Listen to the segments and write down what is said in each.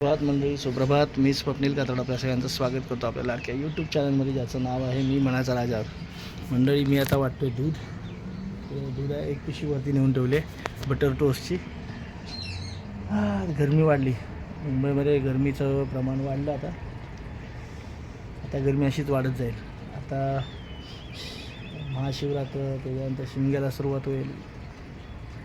सुप्रभात मंडळी सुप्रभात. मी स्वप्नील कातड आपल्या सगळ्यांचं स्वागत करतो आपल्या लाडक्या यूट्यूब चॅनलमध्ये ज्याचं नाव आहे मी मनाचा राजा. मंडळी मी आता वाटतोय दूध. हो, दूध आहे एक पिशीवरती नेऊन ठेवले बटर टोस्टची गरमी वाढली. मुंबईमध्ये गरमीचं प्रमाण वाढलं आता. आता गरमी अशीच वाढत जाईल. आता महाशिवरात्र त्याच्यानंतर शिमग्याला सुरुवात होईल.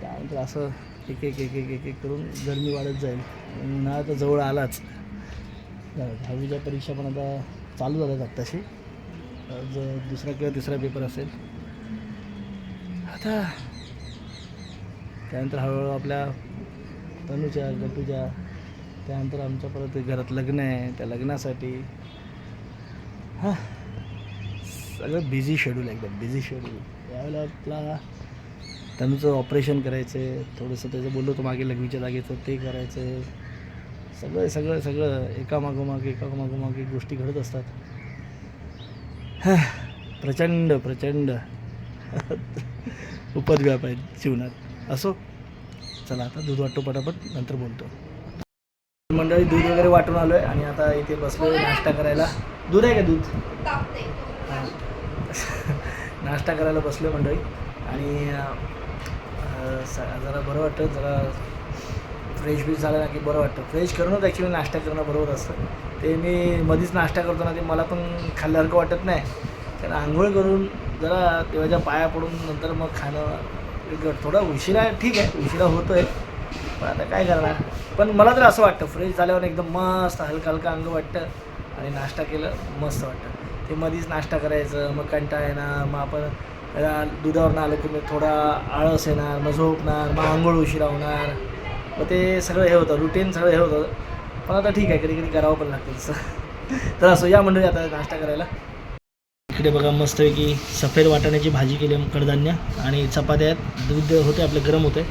त्यानंतर असं एक एक एक एक एक एक करून गरमी वाढत जाईल. उन्हाळा तर जवळ आलाच. दहावीच्या परीक्षा पण आता चालू झाल्यात आत्ताशी. जर दुसरा किंवा तिसरा पेपर असेल. आता त्यानंतर हळूहळू आपल्या तनूच्या गटूच्या त्यानंतर आमच्या परत घरात लग्न आहे. त्या लग्नासाठी हां सगळं बिझी शेड्यूल आहे एकदम बिझी शेड्यूल यावेळेला आपला तनुचं ऑपरेशन करायचं आहे थोडंसं त्याचं बोललो होतो मागे लघवीच्या जागेचं ते करायचं आहे सगळं सगळं सगळं एका मागोमाग एका गोष्टी घडत असतात. हा, प्रचंड प्रचंड. उपद्व्याप आहेत जीवनात. असो चला आता दूध वाटतो पटापट नंतर बोलतो. मंडळी दूध वगैरे वाटून आलो आहे आणि आता इथे बसलो नाश्ता करायला. दूध आहे का दूध. नाश्ता करायला बसलो मंडळी. आणि जरा बरं वाटतं जरा फ्रेश बीश झालं ना की बरं वाटतं. फ्रेश करूनच ॲक्च्युली नाश्ता करणं बरोबर असतं. ते मी मधीच नाश्ता करतो ना ते मला पण खाल्ल्यासारखं वाटत नाही. कारण आंघोळ करून जरा देवाच्या पाया पडून नंतर मग खाणं वेगळं. थोडा उशिरा ठीक आहे उशिरा होतो आहे पण आता काय करणार? पण मला तर असं वाटतं फ्रेश झाल्यावर एकदम मस्त हलका हलका अंग वाटतं आणि नाश्ता केलं मस्त वाटतं. ते मधीच नाश्ता करायचं मग कंटाळ येणार मग आपण दुधावरनं आलं की मग थोडा आळस येणार मग झोपणार मग आंघोळ उशिरा होणार. मग ते सगळं हे होतं रुटीन सगळं हे होतं. पण आता ठीक आहे कधी कधी करावं पण लागतं तसं. तर असं या मंडळी आता नाश्ता करायला. इकडे बघा मस्तपैकी सफेद वाटाण्याची भाजी केली आहे कडधान्य आणि चपात्या दूध होते आपलं गरम होते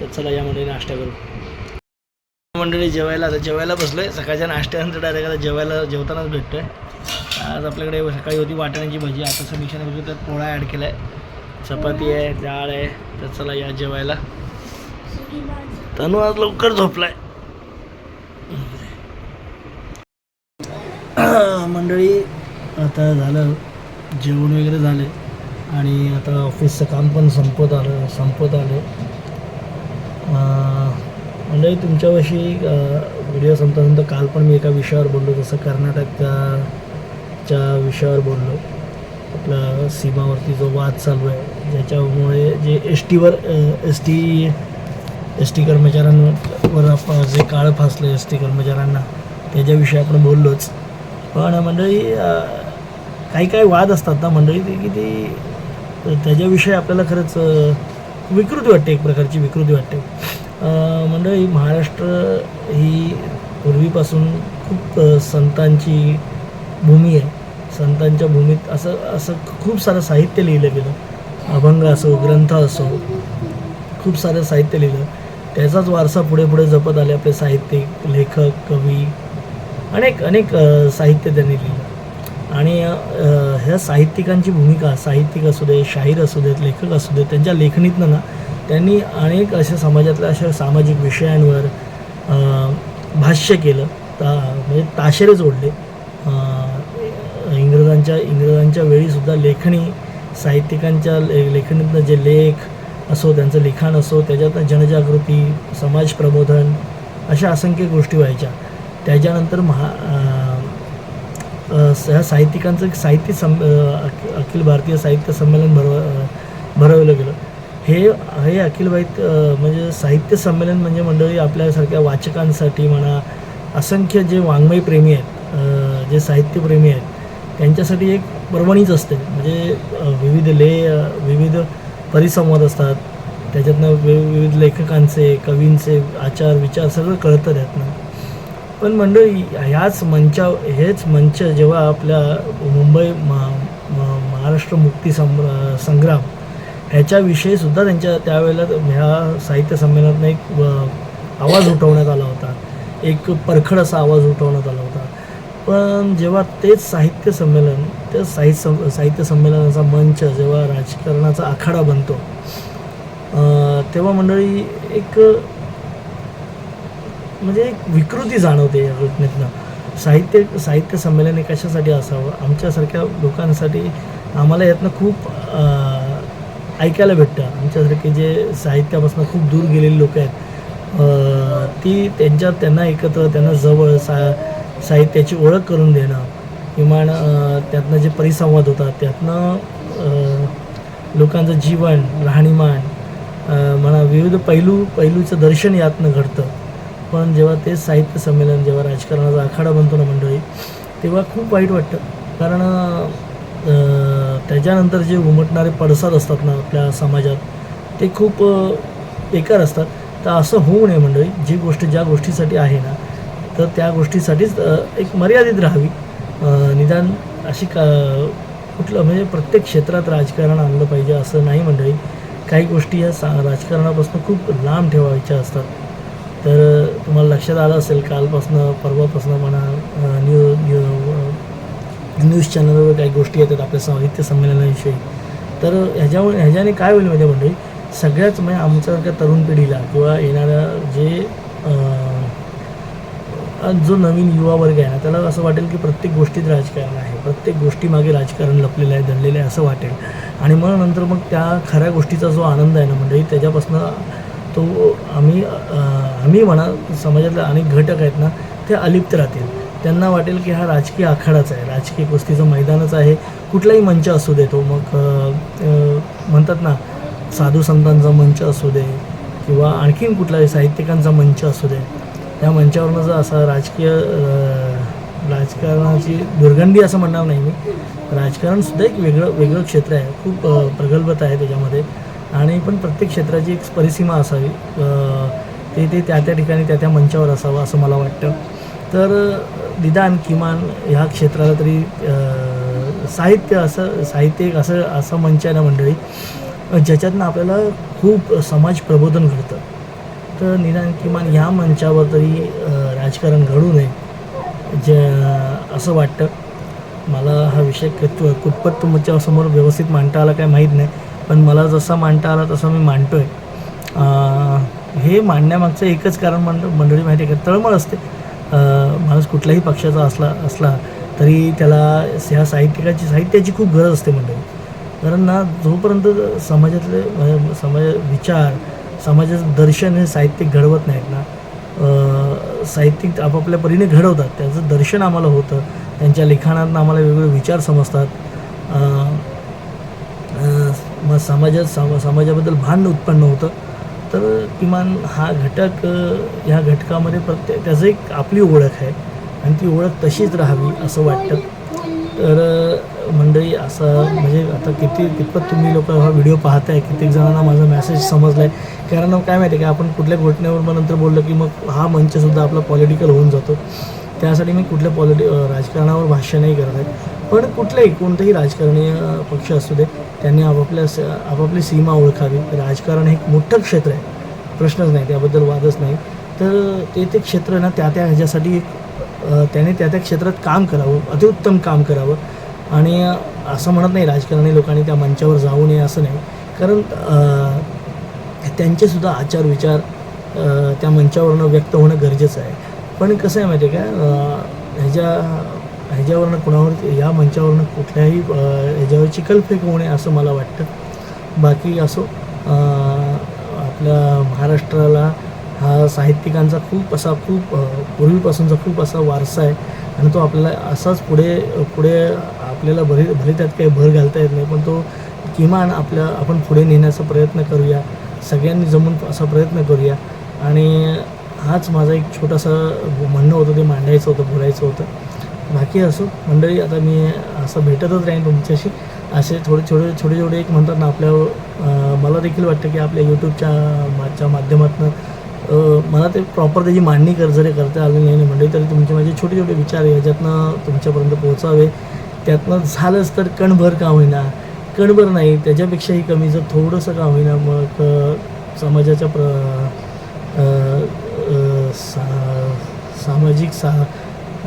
तर चला या मंडळी नाश्ता करू. मंडळी जेवायला आता जेवायला बसलो आहे सकाळच्या नाश्त्यानंतर डायरेक्ट आता जेवायला जेवतानाच भेटतो आहे आज आपल्याकडे सकाळी होती वाटाण्याची भाजी. आता समीक्षाने बघितलं त्यात पोळा ॲड केला आहे चपाती आहे डाळ आहे. तर चला या जेवायला. तनु आज लवकर झोपलाय. मंडळी आता झालं. जेवण वगैरे झाले. आणि आता ऑफिसचं काम पण संपत आलं संपत आलं. म्हणजे मंडळी तुमच्यापाशी व्हिडिओ संपता संपता काल पण मी एका विषयावर बोललो. जसं कर्नाटकच्या च्या विषयावर बोललो. आपला सीमावरती जो वाद चालू आहे ज्याच्यामुळे जे एस टीवर एस टी एस टी कर्मचाऱ्यांवर आपण जे काळ फासलं एस टी कर्मचाऱ्यांना त्याच्याविषयी आपण बोललोच. पण मंडळी काही काही वाद असतात ना मंडळी ते की ते त्याच्याविषयी आपल्याला खरंच विकृती वाटते एक प्रकारची विकृती वाटते. मंडळी महाराष्ट्र ही पूर्वीपासून खूप संतांची भूमी आहे. संतांच्या भूमीत असं असं खूप सारं साहित्य लिहिलं गेलं. अभंग असो ग्रंथ असो खूप सारं साहित्य लिहिलं. त्याचाच वारसा पुढे पुढे जपत आले आपले साहित्यिक लेखक कवी अनेक अनेक साहित्य त्यांनी लिहिलं. आणि ह्या साहित्यिकांची भूमिका साहित्यिक असू दे शाहीर असू देत लेखक असू देत त्यांच्या लेखणीतनं ना त्यांनी अनेक अशा समाजातल्या अशा सामाजिक विषयांवर भाष्य केलं. ता म्हणजे ताशेरे जोडले. इंग्रजांच्या इंग्रजांच्या वेळीसुद्धा लेखणी साहित्यिकांच्या ले लेखणीतनं जे लेख असो त्यांचं लिखाण असो त्याच्यातनं जनजागृती समाज प्रबोधन अशा असंख्य गोष्टी व्हायच्या. त्याच्यानंतर महा ह्या साहित्यिकांचं एक साहित्य सं अखि- अखिल भारतीय साहित्य संमेलन भरव भरवलं गेलं. हे हे अखिल भारत म्हणजे साहित्य संमेलन म्हणजे मंडळी आपल्यासारख्या वाचकांसाठी म्हणा असंख्य जे वाङ्मयप्रेमी आहेत जे साहित्यप्रेमी आहेत त्यांच्यासाठी एक पर्वणीच असते. म्हणजे विविध ले विविध परिसंवाद असतात. त्याच्यातनं विविध लेखकांचे कवींचे आचार विचार सगळं कळतं त्यातनं. पण मंडळी ह्याच मंचा हेच मंच जेव्हा आपल्या मुंबई मा- मा- महाराष्ट्र मुक्ती सं संग्राम ह्याच्याविषयी सुद्धा त्यांच्या त्यावेळेला ह्या साहित्य संमेलनात एक आवाज उठवण्यात आला होता. एक परखड असा आवाज उठवण्यात आला होता. पण जेव्हा तेच साहित्य संमेलन त्या साहित्य सं साहित्य संमेलनाचा मंच जेव्हा राजकारणाचा आखाडा बनतो तेव्हा मंडळी एक म्हणजे एक विकृती जाणवते या घटनेतनं. साहित्य साहित्य संमेलन हे कशासाठी असावं? आमच्यासारख्या लोकांसाठी आम्हाला यातनं खूप ऐकायला भेटतं. आमच्यासारखे जे साहित्यापासून खूप दूर गेलेली लोक आहेत ती त्यांच्या त्यांना एकत्र त्यांना जवळ सा साहित्याची ओळख करून देणं किमान त्यातनं जे परिसंवाद होतात त्यातनं लोकांचं जीवन राहणीमान म्हणा विविध पैलू पैलूचं दर्शन यातनं घडतं. पण जेव्हा ते साहित्य संमेलन जेव्हा राजकारणाचा आखाडा बनतो ना मंडळी तेव्हा खूप वाईट वाटतं. कारण त्याच्यानंतर जे उमटणारे पडसाद असतात ना आपल्या समाजात ते खूप बेकार असतात. तर असं होऊ नये मंडळी. जी गोष्ट ज्या गोष्टीसाठी आहे ना तर त्या गोष्टीसाठीच एक मर्यादित राहावी. निदान अशी का कुठलं म्हणजे प्रत्येक क्षेत्रात राजकारण आणलं पाहिजे असं नाही मंडळी. काही गोष्टी या सा राजकारणापासून खूप लांब ठेवायच्या असतात. तर तुम्हाला लक्षात आलं असेल कालपासनं परवापासनं म्हणा न्यू न्यू न्यूज चॅनलवर काही गोष्टी येतात आपल्या साहित्य संमेलनाविषयी. तर ह्याच्यामुळे ह्याच्याने काय होईल माहिती मंडळी सगळ्याच म्हणजे आमच्यासारख्या तरुण पिढीला किंवा येणाऱ्या जे जो नवीन युवा वर्ग आहे ना त्याला असं वाटेल की प्रत्येक गोष्टीत राजकारण आहे प्रत्येक गोष्टीमागे राजकारण लपलेलं आहे दडलेलं आहे असं वाटेल. आणि मग नंतर मग त्या खऱ्या गोष्टीचा जो आनंद आहे ना म्हणजे मंडळी त्याच्यापासून तो आम्ही आम्ही म्हणा समाजातले अनेक घटक आहेत ना ते अलिप्त राहतील. त्यांना वाटेल की हा राजकीय आखाडाच आहे राजकीय कुस्तीचं मैदानच आहे. कुठलाही मंच असू दे तो मग म्हणतात ना साधू संतांचा मंच असू दे किंवा आणखीन कुठलाही साहित्यिकांचा मंच असू दे. त्या मंचावरनं जर असा राजकीय राजकारणाची दुर्गंधी असं म्हणणार नाही मी. राजकारणसुद्धा एक वेगळं वेगळं क्षेत्र आहे. खूप प्रगल्भता आहे त्याच्यामध्ये. आणि पण प्रत्येक क्षेत्राची एक परिसीमा असावी. ते ते त्या त्या ठिकाणी त्या त्या मंचावर असावं असं मला वाटतं. तर निदान किमान ह्या क्षेत्राला तरी साहित्य असं साहित्य एक असं असं मंच आहे ना मंडळी? ज्याच्यातनं आपल्याला खूप समाज प्रबोधन घडतं. तर निदान किमान ह्या मंचावर तरी राजकारण घडू नये. जे असं वाटतं. मला हा विषय कित कुठपत तुमच्यासमोर व्यवस्थित मांडता आला काय माहीत नाही. पण मला जसा मांडता आला तसा मी मांडतो आहे हे मांडण्यामागचं एकच कारण मंड मंडळी माहिती आहे का? तळमळ असते. माणूस कुठल्याही पक्षाचा असला असला तरी त्याला ह्या साहित्यिकाची साहित्याची खूप गरज असते मंडळी. कारण ना जोपर्यंत समाजातले म्हणजे समाज विचार समाजाचं दर्शन हे साहित्यिक घडवत नाहीत ना. साहित्यिक आपापल्या परीने घडवतात. त्याचं दर्शन आम्हाला होतं. त्यांच्या लिखाणातून आम्हाला वेगवेगळे विचार समजतात. मग समाजात सम समाजाबद्दल भान उत्पन्न होतं. तर किमान हा घटक ह्या घटकामध्ये प्रत्येक त्याचं एक आपली ओळख आहे. आणि ती ओळख तशीच राहावी असं वाटतं. तर मंडळी असं म्हणजे आता किती कितपत तुम्ही लोक हा व्हिडिओ पाहताय कित्येक जणांना माझा मेसेज समजला आहे कारण काय माहिती आहे का आपण कुठल्या घटनेवर मग नंतर बोललं की मग हा मंचसुद्धा आपला पॉलिटिकल होऊन जातो. त्यासाठी मी कुठल्या पॉलिटि राजकारणावर भाष्य नाही करत आहे. पण कुठल्याही कोणतंही राजकारणीय पक्ष असू दे त्यांनी आपापल्या आपापली सीमा ओळखावी. राजकारण हे एक मोठं क्षेत्र आहे. प्रश्नच नाही त्याबद्दल वादच नाही. तर ते ते क्षेत्र ना त्या त्या ह्याच्यासाठी एक त्याने त्या त्या क्षेत्रात काम करावं अतिउत्तम काम करावं. आणि असं म्हणत नाही राजकारणी लोकांनी त्या मंचावर जाऊ नये असं नाही. कारण त्यांचेसुद्धा आचार विचार त्या मंचावरनं व्यक्त होणं गरजेचं आहे. पण कसं आहे माहिती आहे का? ह्याच्या ह्याच्यावरनं कुणावर या मंचावरनं कुठल्याही ह्याच्यावर चिखलफेक होऊ नये असं मला वाटतं. बाकी असो आपल्या महाराष्ट्राला हा साहित्यिकांचा खूप असा खूप पूर्वीपासूनचा खूप असा वारसा आहे. आणि तो आपल्याला असाच पुढे पुढे आपल्याला भले भले त्यात काही भर घालता येत नाही पण तो किमान आपल्या आपण पुढे नेण्याचा प्रयत्न करूया. सगळ्यांनी जमून असा प्रयत्न करूया. आणि हाच माझा एक छोटासा म्हणणं होतं ते मांडायचं होतं बोलायचं होतं. बाकी असो मंडळी आता मी असं भेटतच राहीन तुमच्याशी. असे थोडे छोटे छोटे छोटे एक म्हणतात ना आपल्या मला देखील वाटतं की आपल्या यूट्यूबच्या माच्या माध्यमातून मला ते प्रॉपर त्याची मांडणी कर जरी करता आली नाही म्हणजे तरी तुमचे माझे छोटे छोटे विचार याच्यातनं तुमच्यापर्यंत पोहोचावे. त्यातनं झालंच तर कणभर का होईना. कणभर नाही त्याच्यापेक्षाही कमी जर थोडंसं का होईना मग समाजाच्या प्र सा सामाजिक सा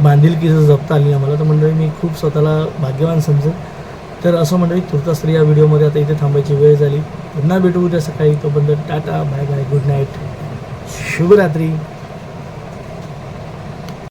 बांधिलकी जर जपता आली ना मला तर मंडळी मी खूप स्वतःला भाग्यवान समजेन. तर असं मंडळी तुर्तास्त्री या व्हिडिओमध्ये आता इथे थांबायची वेळ झाली. पुन्हा भेटू उद्या सकाळी. तोपर्यंत tata bye bye good night. शुभरात्री.